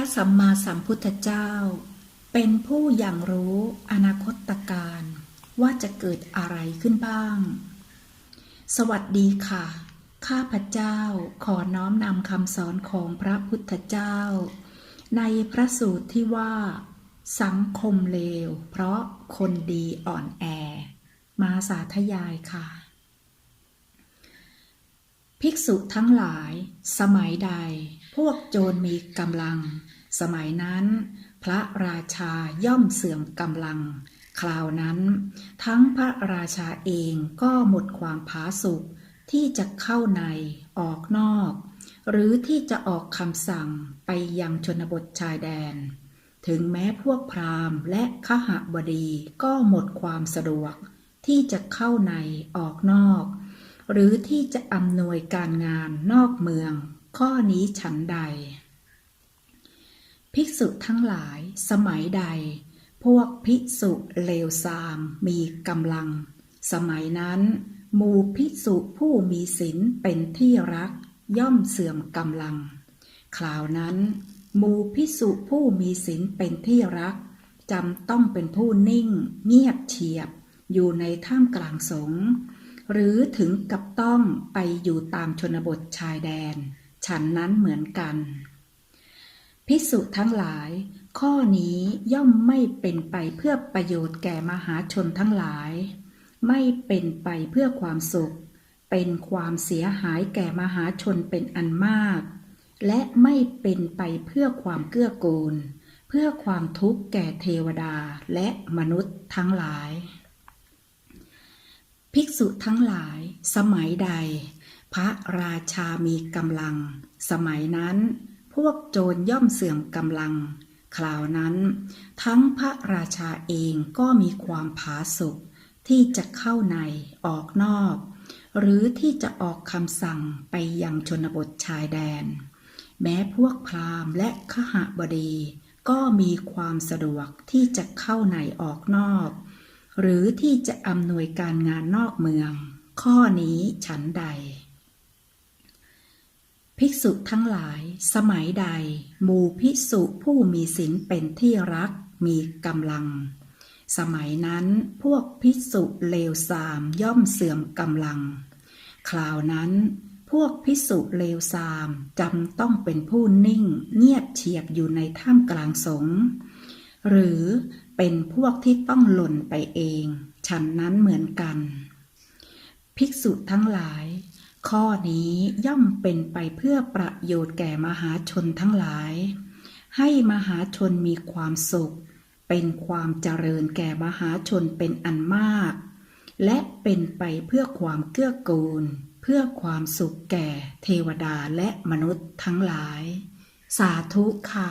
ระสัมมาสัมพุทธเจ้า เป็นผู้อย่างรู้อนาคตการว่าจะเกิดอะไรขึ้นบ้าง สวัสดีค่ะ ข้าพเจ้าขอน้อมนำคำสอนของพระพุทธเจ้า ในพระสูตรที่ว่า สังคมเลว เพราะคนดีอ่อนแอ มาสาธยายค่ะ ภิกษุทั้งหลาย สมัยใด พวกโจรมีกำลัง สมัยนั้น พระราชาย่อมเสื่อมกำลัง คราวนั้น ทั้งพระราชาเองก็หมดความผาสุกที่จะเข้าในออกนอก หรือที่จะออกคำสั่งไปยังชนบทชายแดน ถึงแม้พวกพราหมณ์และขหบดีก็หมดความสะดวก ที่จะเข้าในออกนอก หรือที่จะอำนวยการงานนอกเมือง ข้อนี้ฉันใด ภิกษุทั้งหลายสมัยใด พวกภิกษุเลวทรามมีกำลัง สมัยนั้นหมู่ภิกษุผู้มีศีลเป็นที่รักย่อมเสื่อมกำลัง คราวนั้นหมู่ภิกษุผู้มีศีลเป็นที่รักจำต้องเป็นผู้นิ่ง เงียบเฉียบ อยู่ในท่ามกลางสงหรือถึงกับต้องไปอยู่ตามชนบทชายแดน ฉันนั้นเหมือนกันภิกษุทั้งหลาย ข้อนี้ย่อมไม่เป็นไปเพื่อประโยชน์แก่มหาชนทั้งหลาย ไม่เป็นไปเพื่อความสุข เป็นความเสียหายแก่มหาชนเป็นอันมาก และไม่เป็นไปเพื่อความเกื้อกูล เพื่อความทุกข์แก่เทวดาและมนุษย์ทั้งหลาย ภิกษุทั้งหลาย สมัยใด พระราชามีกำลัง สมัยนั้น พวกโจรย่อมเสื่อมกำลัง คราวนั้น ทั้งพระราชาเองก็มีความผาสุกที่จะเข้าในออกนอก หรือที่จะออกคำสั่งไปยังชนบทชายแดน แม้พวกพราหมณ์และขหบดีก็มีความสะดวกที่จะเข้าในออกนอก หรือที่จะอำนวยการงานนอกเมือง ข้อนี้ฉันใด ภิกษุทั้งหลาย สมัยใด หมู่ภิกษุผู้มีศีลเป็นที่รักมีกำลัง สมัยนั้นพวกภิกษุเลวทรามย่อมเสื่อมกำลัง คราวนั้นพวกภิกษุเลวทรามจำต้องเป็นผู้นิ่งเงียบเฉียบอยู่ในท่ามกลางสงฆ์หรือเป็นพวกที่ต้องหล่นไปเอง ฉันนั้นเหมือนกัน ภิกษุทั้งหลาย ข้อนี้ย่อมเป็นไปเพื่อประโยชน์แก่มหาชนทั้งหลาย ให้มหาชนมีความสุข เป็นความเจริญแก่มหาชนเป็นอันมาก และเป็นไปเพื่อความเกื้อกูล เพื่อความสุขแก่เทวดาและมนุษย์ทั้งหลาย สาธุค่ะ